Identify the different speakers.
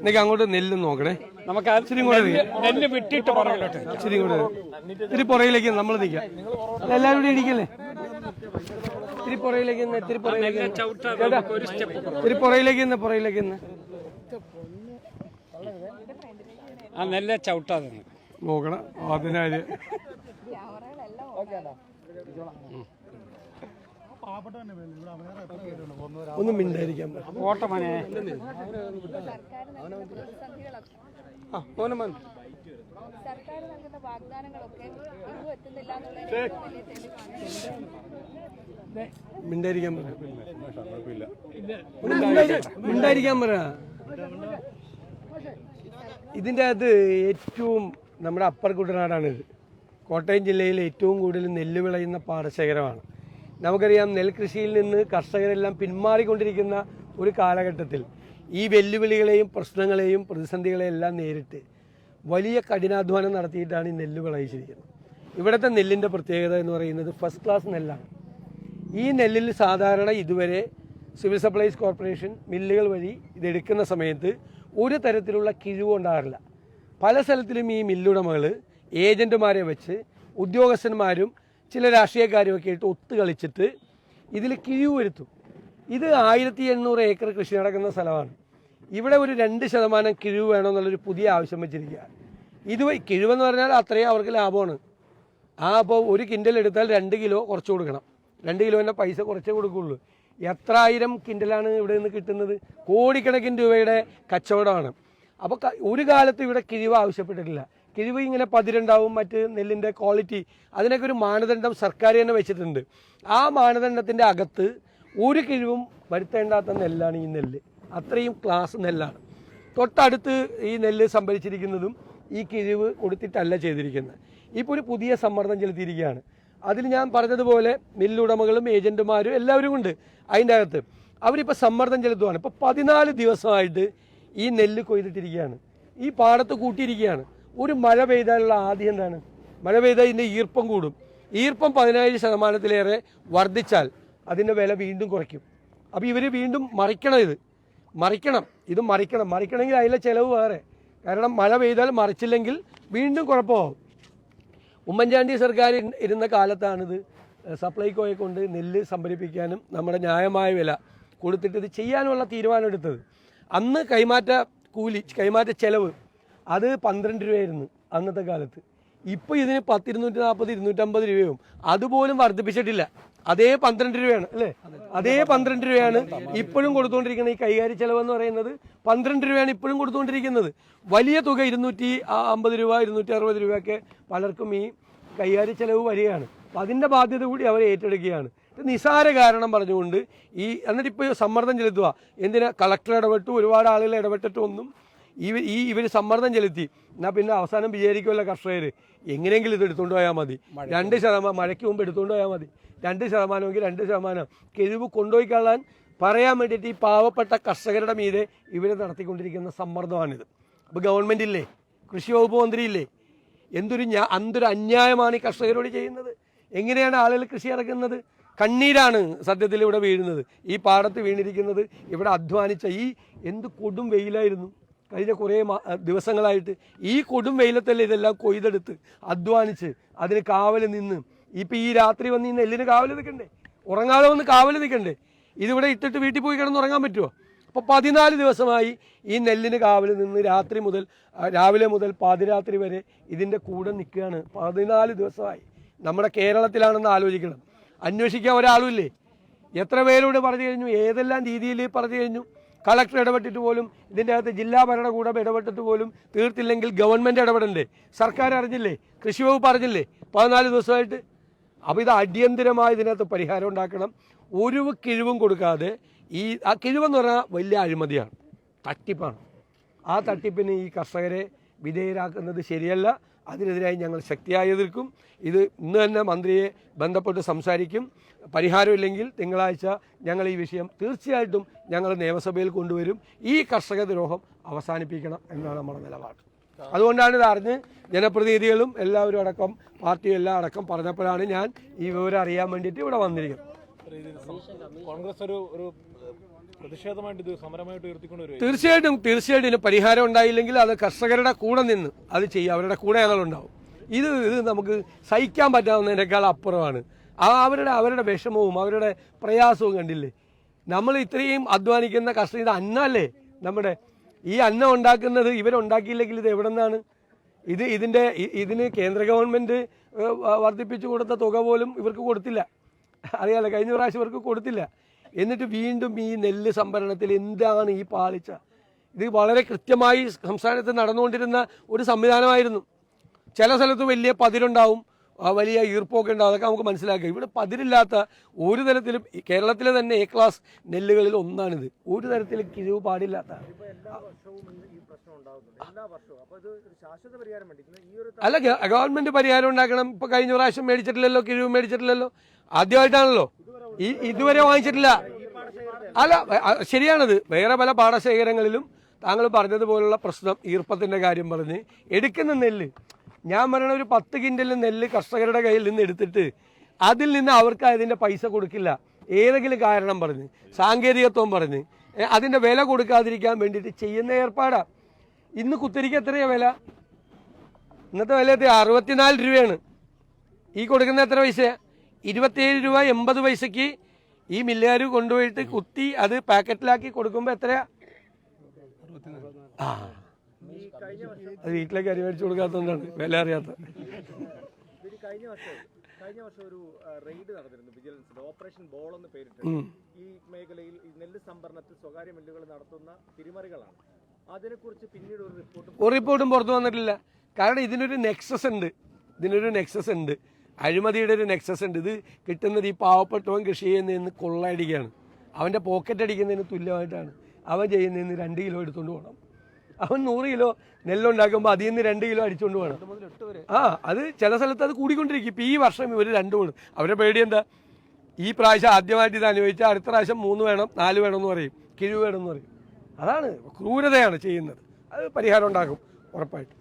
Speaker 1: എനിക്ക് അങ്ങോട്ട് നെല്ല് നോക്കണേ.
Speaker 2: നമുക്ക്
Speaker 1: ഇച്ചിരി കൂടെ
Speaker 2: നെല്ല് വിട്ടിട്ട് പുറകിലോട്ട്.
Speaker 1: ഇച്ചിരി കൂടെ ഇത്തിരി പുറകിലേക്ക് നമ്മൾ നിൽക്കാം എല്ലാവരും കൂടി ഇരിക്കല്ലേ? ഇത്തിരി പുറകിലേക്ക് നിന്ന് ഇത്തിരി പുറകിലേക്ക്
Speaker 2: സ്റ്റെപ്പ്
Speaker 1: ഇത്തിരി പുറകിലേക്ക് നിന്ന് പുറകിലേക്ക് നിന്ന്.
Speaker 2: ആ നെല്ല ചവിട്ടാതെ.
Speaker 1: നോക്കണം അതിനാല് ഒന്നും മിണ്ടായിരിക്കാൻ.
Speaker 2: ഓട്ടമനെ
Speaker 1: ആ
Speaker 3: സർക്കാർ നൽകുന്ന വാഗ്ദാനങ്ങളൊക്കെ ഇന്നും എത്തുന്നില്ല
Speaker 1: പറ മിണ്ടായിരിക്കാൻ പറ. ഇതിന്റെ അകത്ത് ഏറ്റവും നമ്മുടെ അപ്പർ കുട്ടനാടാണിത് കോട്ടയം ജില്ലയിൽ ഏറ്റവും കൂടുതൽ നെല്ല് വിളയുന്ന പാടശേഖരമാണ്. നമുക്കറിയാം നെൽകൃഷിയിൽ നിന്ന് കർഷകരെല്ലാം പിന്മാറിക്കൊണ്ടിരിക്കുന്ന ഒരു കാലഘട്ടത്തിൽ ഈ വെല്ലുവിളികളെയും പ്രശ്നങ്ങളെയും പ്രതിസന്ധികളെയും എല്ലാം നേരിട്ട് വലിയ കഠിനാധ്വാനം നടത്തിയിട്ടാണ് ഈ നെല്ല് വിളയിച്ചിരിക്കുന്നത് ഇവിടുത്തെ നെല്ലിന്റെ പ്രത്യേകത എന്ന് പറയുന്നത് ഫസ്റ്റ് ക്ലാസ് നെല്ലാണ്. ഈ നെല്ലിൽ സാധാരണ ഇതുവരെ സിവിൽ സപ്ലൈസ് കോർപ്പറേഷൻ മില്ലുകൾ വഴി ഇതെടുക്കുന്ന സമയത്ത് ഒരു തരത്തിലുള്ള കിഴിവ് ഉണ്ടാകാറില്ല. പല സ്ഥലത്തിലും ഈ മില്ലുടമകൾ ഏജന്റുമാരെ വെച്ച് ഉദ്യോഗസ്ഥന്മാരും ചില രാഷ്ട്രീയക്കാരുമൊക്കെ ആയിട്ട് ഒത്തു കളിച്ചിട്ട് ഇതിൽ കിഴിവ് വരുത്തും. ഇത് ആയിരത്തി എണ്ണൂറ് ഏക്കർ കൃഷി നടക്കുന്ന സ്ഥലമാണ്. ഇവിടെ ഒരു രണ്ട് ശതമാനം കിഴിവ് വേണമെന്നുള്ളൊരു പുതിയ ആവശ്യം വെച്ചിരിക്കുകയാണ് ഇത് കിഴിവെന്ന് പറഞ്ഞാൽ അത്രയും അവർക്ക് ലാഭമാണ്. ആ അപ്പോൾ ഒരു കിൻഡൽ എടുത്താൽ രണ്ട് കിലോ കുറച്ച് കൊടുക്കണം. രണ്ട് കിലോന്റെ പൈസ കുറച്ചേ കൊടുക്കുള്ളൂ. എത്ര ആയിരം കിൻഡലാണ് ഇവിടെ നിന്ന് കിട്ടുന്നത്? കോടിക്കണക്കിന് രൂപയുടെ കച്ചവടമാണ്. അപ്പോൾ ഒരു കാലത്ത് ഇവിടെ കിഴിവ് ആവശ്യപ്പെട്ടിട്ടില്ല. കിഴിവ് ഇങ്ങനെ പതിരുണ്ടാവും മറ്റ് നെല്ലിന്റെ ക്വാളിറ്റി അതിനൊക്കെ ഒരു മാനദണ്ഡം സർക്കാർ തന്നെ വെച്ചിട്ടുണ്ട്. ആ മാനദണ്ഡത്തിന്റെ അകത്ത് ഒരു കിഴിവും വരുത്തേണ്ടാത്ത നെല്ലാണ് ഈ നെല്ല്. അത്രയും ക്ലാസ് നെല്ലാണ്. തൊട്ടടുത്ത് ഈ നെല്ല് സംഭരിച്ചിരിക്കുന്നതും ഈ കിഴിവ് കൊടുത്തിട്ടല്ല ചെയ്തിരിക്കുന്നത്. ഇപ്പോൾ ഒരു പുതിയ സമ്മർദ്ദം ചെലുത്തിയിരിക്കുകയാണ്. അതിൽ ഞാൻ പറഞ്ഞതുപോലെ മില്ലുടമകളും ഏജന്റുമാരും എല്ലാവരും ഉണ്ട് അതിന്റെ അകത്ത്. അവരിപ്പോൾ സമ്മർദ്ദം ചെലുത്തുവാണ്. ഇപ്പോൾ പതിനാല് ദിവസമായിട്ട് ഈ നെല്ല് കൊയ്തിട്ടിരിക്കുകയാണ്. ഈ പാടത്ത് കൂട്ടിയിരിക്കുകയാണ്. ഒരു മഴ പെയ്താലുള്ള ആദ്യം എന്താണ്? മഴ പെയ്താൽ ഇതിന്റെ ഈർപ്പം കൂടും. ഈർപ്പം പതിനായിരം ശതമാനത്തിലേറെ വർദ്ധിച്ചാൽ അതിന്റെ വില വീണ്ടും കുറയ്ക്കും. അപ്പോൾ ഇവർ വീണ്ടും മറിക്കണം ഇത്. മറിക്കണം. ഇത് മറിക്കണം. മറിക്കണമെങ്കിൽ അതിലെ ചിലവ് വേറെ. കാരണം മഴ പെയ്താൽ മറിച്ചില്ലെങ്കിൽ വീണ്ടും കുഴപ്പമാവും. ഉമ്മൻചാണ്ടി സർക്കാർ ഇരു- ഇരുന്ന കാലത്താണിത്. സപ്ലൈകോയെ കൊണ്ട് നെല്ല് സംഭരിപ്പിക്കാനും നമ്മുടെ ന്യായമായ വില കൊടുത്തിട്ട് ഇത് ചെയ്യാനുള്ള തീരുമാനമെടുത്തത്. അന്ന് കൈമാറ്റ കൂലി കൈമാറ്റ ചെലവ് അത് പന്ത്രണ്ട് രൂപയായിരുന്നു അന്നത്തെ കാലത്ത്. ഇപ്പോൾ ഇതിന് പത്ത് ഇരുന്നൂറ്റി നാൽപ്പത് ഇരുന്നൂറ്റമ്പത് രൂപയും അതുപോലും വർദ്ധിപ്പിച്ചിട്ടില്ല. അതേ പന്ത്രണ്ട് രൂപയാണ് അല്ലേ? അതേ പന്ത്രണ്ട് രൂപയാണ് ഇപ്പോഴും കൊടുത്തുകൊണ്ടിരിക്കുന്നത്. ഈ കൈകാര്യ ചെലവ് എന്ന് പറയുന്നത് പന്ത്രണ്ട് രൂപയാണ് ഇപ്പോഴും കൊടുത്തുകൊണ്ടിരിക്കുന്നത്. വലിയ തുക ഇരുന്നൂറ്റി അമ്പത് രൂപ ഇരുന്നൂറ്റി അറുപത് രൂപയൊക്കെ പലർക്കും ഈ കൈകാര്യ ചെലവ് വരികയാണ്. അപ്പം അതിന്റെ ബാധ്യത കൂടി അവർ ഏറ്റെടുക്കുകയാണ്. നിസാര കാരണം പറഞ്ഞുകൊണ്ട് ഈ എന്നിട്ട് ഇപ്പൊ സമ്മർദ്ദം ചെലുത്തുക. എന്തിനാ? കളക്ടർ ഇടപെട്ടു ഒരുപാട് ആളുകൾ ഇടപെട്ടിട്ടൊന്നും ഈ ഈ ഇവർ സമ്മർദ്ദം ചെലുത്തി. എന്നാൽ പിന്നെ അവസാനം വിചാരിക്കുമല്ലോ കർഷകർ എങ്ങനെയെങ്കിലും ഇത് എടുത്തുകൊണ്ട് പോയാൽ മതി. രണ്ട് ശതമാനം മഴയ്ക്ക് മുമ്പ് എടുത്തുകൊണ്ട് പോയാൽ മതി. രണ്ട് ശതമാനമെങ്കിൽ രണ്ട് ശതമാനം. കിഴിവ് കൊണ്ടുപോയി കളയാൻ പറയാൻ വേണ്ടിയിട്ട് ഈ പാവപ്പെട്ട കർഷകരുടെ മീതെ ഇവർ നടത്തിക്കൊണ്ടിരിക്കുന്ന സമ്മർദ്ദമാണിത്. അപ്പോൾ ഗവൺമെന്റ് ഇല്ലേ? കൃഷി വകുപ്പ് മന്ത്രി ഇല്ലേ എന്തൊരു ഞാ എന്തൊരു അന്യായമാണ് ഈ കർഷകരോട് ചെയ്യുന്നത്. എങ്ങനെയാണ് ആളുകൾ കൃഷി ഇറക്കുന്നത്? കണ്ണീരാണ് സത്യത്തിൽ ഇവിടെ വീഴുന്നത്. ഈ പാടത്ത് വീണിരിക്കുന്നത് ഇവിടെ അധ്വാനിച്ച ഈ എന്ത് കൊടും വെയിലായിരുന്നു. കഴിഞ്ഞ കുറേ ദിവസങ്ങളായിട്ട് ഈ കൊടും വെയിലത്തല്ലേ ഇതെല്ലാം കൊയ്തെടുത്ത് അധ്വാനിച്ച് അതിന് കാവൽ നിന്ന്. ഇപ്പം ഈ രാത്രി വന്ന് ഈ നെല്ലിന് കാവൽ നിൽക്കണ്ടേ? ഉറങ്ങാതെ വന്ന് കാവൽ നിൽക്കണ്ടേ? ഇതിവിടെ ഇട്ടിട്ട് വീട്ടിൽ പോയി കിടന്ന് ഉറങ്ങാൻ പറ്റുമോ അപ്പോൾ പതിനാല് ദിവസമായി ഈ നെല്ലിന് കാവൽ നിന്ന് രാത്രി മുതൽ രാവിലെ മുതൽ പാതിരാത്രി വരെ ഇതിന്റെ കൂടെ നിൽക്കുകയാണ്. പതിനാല് ദിവസമായി. നമ്മുടെ കേരളത്തിലാണെന്ന് ആലോചിക്കണം. അന്വേഷിക്കാൻ ഒരാളുമില്ലേ എത്ര പേരോട് പറഞ്ഞു കഴിഞ്ഞു? ഏതെല്ലാം രീതിയിൽ പറഞ്ഞു കഴിഞ്ഞു? കളക്ടർ ഇടപെട്ടിട്ട് പോലും ഇതിന്റെ അകത്ത് ജില്ലാ ഭരണകൂടം ഇടപെട്ടിട്ട് പോലും തീർത്തില്ലെങ്കിൽ ഗവൺമെന്റ് ഇടപെടണ്ടേ? സർക്കാർ അറിഞ്ഞില്ലേ? കൃഷി വകുപ്പ് അറിഞ്ഞില്ലേ? പതിനാല് ദിവസമായിട്ട്. അപ്പോൾ ഇത് അടിയന്തിരമായി ഇതിനകത്ത് പരിഹാരം ഉണ്ടാക്കണം. ഒരു കിഴിവും കൊടുക്കാതെ ഈ ആ കിഴിവെന്ന് പറഞ്ഞാൽ വലിയ അഴിമതിയാണ്. തട്ടിപ്പാണ്. ആ തട്ടിപ്പിന് ഈ കർഷകരെ വിധേയരാക്കുന്നത് ശരിയല്ല. അതിനെതിരായി ഞങ്ങൾ ശക്തിയായി എതിർക്കും. ഇത് ഇന്ന് തന്നെ മന്ത്രിയെ ബന്ധപ്പെട്ട് സംസാരിക്കും. പരിഹാരമില്ലെങ്കിൽ തിങ്കളാഴ്ച ഞങ്ങൾ ഈ വിഷയം തീർച്ചയായിട്ടും ഞങ്ങൾ നിയമസഭയിൽ കൊണ്ടുവരും. ഈ കർഷക ദ്രോഹം അവസാനിപ്പിക്കണം എന്നാണ് നമ്മുടെ നിലപാട്. അതുകൊണ്ടാണ് ഇത് അറിഞ്ഞ് ജനപ്രതിനിധികളും എല്ലാവരും അടക്കം പാർട്ടിയും എല്ലാം അടക്കം പറഞ്ഞപ്പോഴാണ് ഞാൻ ഈ വിവരം അറിയാൻ വേണ്ടിയിട്ട് ഇവിടെ വന്നിരിക്കുന്നത്.
Speaker 4: കോൺഗ്രസ് ഒരു ഒരു പ്രതിഷേധമായിട്ട് സമരമായിട്ട്
Speaker 1: തീർച്ചയായിട്ടും തീർച്ചയായിട്ടും ഇതിന് പരിഹാരം ഉണ്ടായില്ലെങ്കിൽ അത് കർഷകരുടെ കൂടെ നിന്ന് അത് ചെയ്യും അവരുടെ കൂടെ ഞങ്ങളുണ്ടാവും ഇത് ഇത് നമുക്ക് സഹിക്കാൻ പറ്റാവുന്നതിനേക്കാൾ അപ്പുറമാണ്. ആ അവരുടെ അവരുടെ വിഷമവും അവരുടെ പ്രയാസവും കണ്ടില്ലേ? നമ്മൾ ഇത്രയും അധ്വാനിക്കുന്ന കർഷക ഇത് അന്നല്ലേ നമ്മുടെ ഈ അന്നം ഉണ്ടാക്കുന്നത് ഇവരുണ്ടാക്കിയില്ലെങ്കിൽ ഇത് എവിടെ നിന്നാണ് ഇത് ഇതിന്റെ ഇതിന് കേന്ദ്ര ഗവൺമെന്റ് വർദ്ധിപ്പിച്ചു കൊടുത്ത തുക പോലും ഇവർക്ക് കൊടുത്തില്ല. അറിയാലോ കഴിഞ്ഞ പ്രാവശ്യം ഇവർക്ക് കൊടുത്തില്ല. എന്നിട്ട് വീണ്ടും ഈ നെല്ല് സംഭരണത്തിൽ എന്താണ് ഈ പാളിച്ച? ഇത് വളരെ കൃത്യമായി സംസ്ഥാനത്ത് നടന്നുകൊണ്ടിരുന്ന ഒരു സംവിധാനമായിരുന്നു. ചില സ്ഥലത്ത് വലിയ പതിരുണ്ടാവും. വലിയ ഈർപ്പൊക്കെ ഉണ്ടാവും. അതൊക്കെ നമുക്ക് മനസ്സിലാക്കാം. ഇവിടെ പതിരില്ലാത്ത ഒരു തരത്തിലും കേരളത്തിലെ തന്നെ എ ക്ലാസ് നെല്ലുകളിൽ ഒന്നാണിത്. ഒരു തരത്തിലും കിഴിവ് പാടില്ലാത്ത. അല്ല ഗവൺമെന്റ് പരിഹാരം ഉണ്ടാക്കണം. ഇപ്പൊ കഴിഞ്ഞ പ്രാവശ്യം മേടിച്ചിട്ടില്ലല്ലോ കിഴിവ് മേടിച്ചിട്ടില്ലല്ലോ. ആദ്യമായിട്ടാണല്ലോ. ഈ ഇതുവരെ വാങ്ങിച്ചിട്ടില്ല. അല്ല ശരിയാണത്. വേറെ പല പാടശേഖരങ്ങളിലും താങ്കൾ പറഞ്ഞതുപോലുള്ള പ്രശ്നം ഈർപ്പത്തിന്റെ കാര്യം പറഞ്ഞ് എടുക്കുന്ന നെല്ല്. ഞാൻ പറയണ ഒരു പത്ത് കിൻഡൽ നെല്ല് കർഷകരുടെ കയ്യിൽ നിന്ന് എടുത്തിട്ട് അതിൽ നിന്ന് അവർക്ക് അതിന്റെ പൈസ കൊടുക്കില്ല. ഏതെങ്കിലും കാരണം പറഞ്ഞ് സാങ്കേതികത്വം പറഞ്ഞ് അതിന്റെ വില കൊടുക്കാതിരിക്കാൻ വേണ്ടിയിട്ട് ചെയ്യുന്ന ഏർപ്പാടാണ് ഇന്ന് കുത്തിരിക്ക് എത്രയാണ് വില? ഇന്നത്തെ വില എത്ര അറുപത്തിനാല് രൂപയാണ്. ഈ കൊടുക്കുന്ന എത്ര പൈസ? ഇരുപത്തിയേഴ് രൂപ എൺപത് പൈസക്ക് ഈ മില്ലുകാർ കൊണ്ടുപോയിട്ട് കുത്തി അത് പാക്കറ്റിലാക്കി കൊടുക്കുമ്പോൾ എത്രയാ? ആ. അത് വീട്ടിലേക്ക് അരി മേടിച്ചു കൊടുക്കാത്തതുകൊണ്ടാണ്. വില അറിയാത്ത.
Speaker 4: കഴിഞ്ഞ വർഷം കഴിഞ്ഞ വർഷം ഒരു റെയ്ഡ് നടന്നിരുന്നു വിജിലൻസ് ഓപ്പറേഷൻ ബോൾ എന്ന് പേരിട്ട്. ഈ മേഖലയിൽ നെല്ല് സംഭരണത്തിൽ സ്വകാര്യ മില്ലുകൾ നടത്തുന്ന തിരിമറികളാണ്. അതിനെക്കുറിച്ച് പിന്നീട് ഒരു റിപ്പോർട്ട്
Speaker 1: ഒരു റിപ്പോർട്ടും പുറത്തു വന്നിട്ടില്ല. കാരണം ഇതിനൊരു നെക്സസ് ഉണ്ട്. ഇതിനൊരു നെക്സസ് ഉണ്ട്. അഴിമതിയുടെ ഒരു നെക്സസ് ഉണ്ട്. ഇത് കിട്ടുന്നത് ഈ പാവപ്പെട്ടവൻ കൃഷി ചെയ്യുന്നതിന് കൊള്ളയടിക്കുകയാണ്. അവന്റെ പോക്കറ്റ് അടിക്കുന്നതിന് തുല്യമായിട്ടാണ്. അവൻ ചെയ്യുന്നതിന് രണ്ട് കിലോ എടുത്തുകൊണ്ട് പോകണം അവൻ നൂറ് കിലോ നെല്ലുണ്ടാക്കുമ്പോൾ അതിൽ നിന്ന് രണ്ട് കിലോ അടിച്ചുകൊണ്ട് വേണം ആ അത് ചില സ്ഥലത്ത് അത് കൂടിക്കൊണ്ടിരിക്കും. ഇപ്പം ഈ വർഷം ഇവർ രണ്ട് വേണം അവരുടെ പേടി എന്താ? ഈ പ്രാവശ്യം ആദ്യമായിട്ട് ഇത് അനുഭവിച്ചാൽ അടുത്ത പ്രാവശ്യം മൂന്ന് വേണം നാല് വേണം എന്ന് പറയും. കിഴിവ് വേണം എന്ന് പറയും. അതാണ് ക്രൂരതയാണ് ചെയ്യുന്നത്. അത് പരിഹാരം ഉണ്ടാക്കും ഉറപ്പായിട്ടും.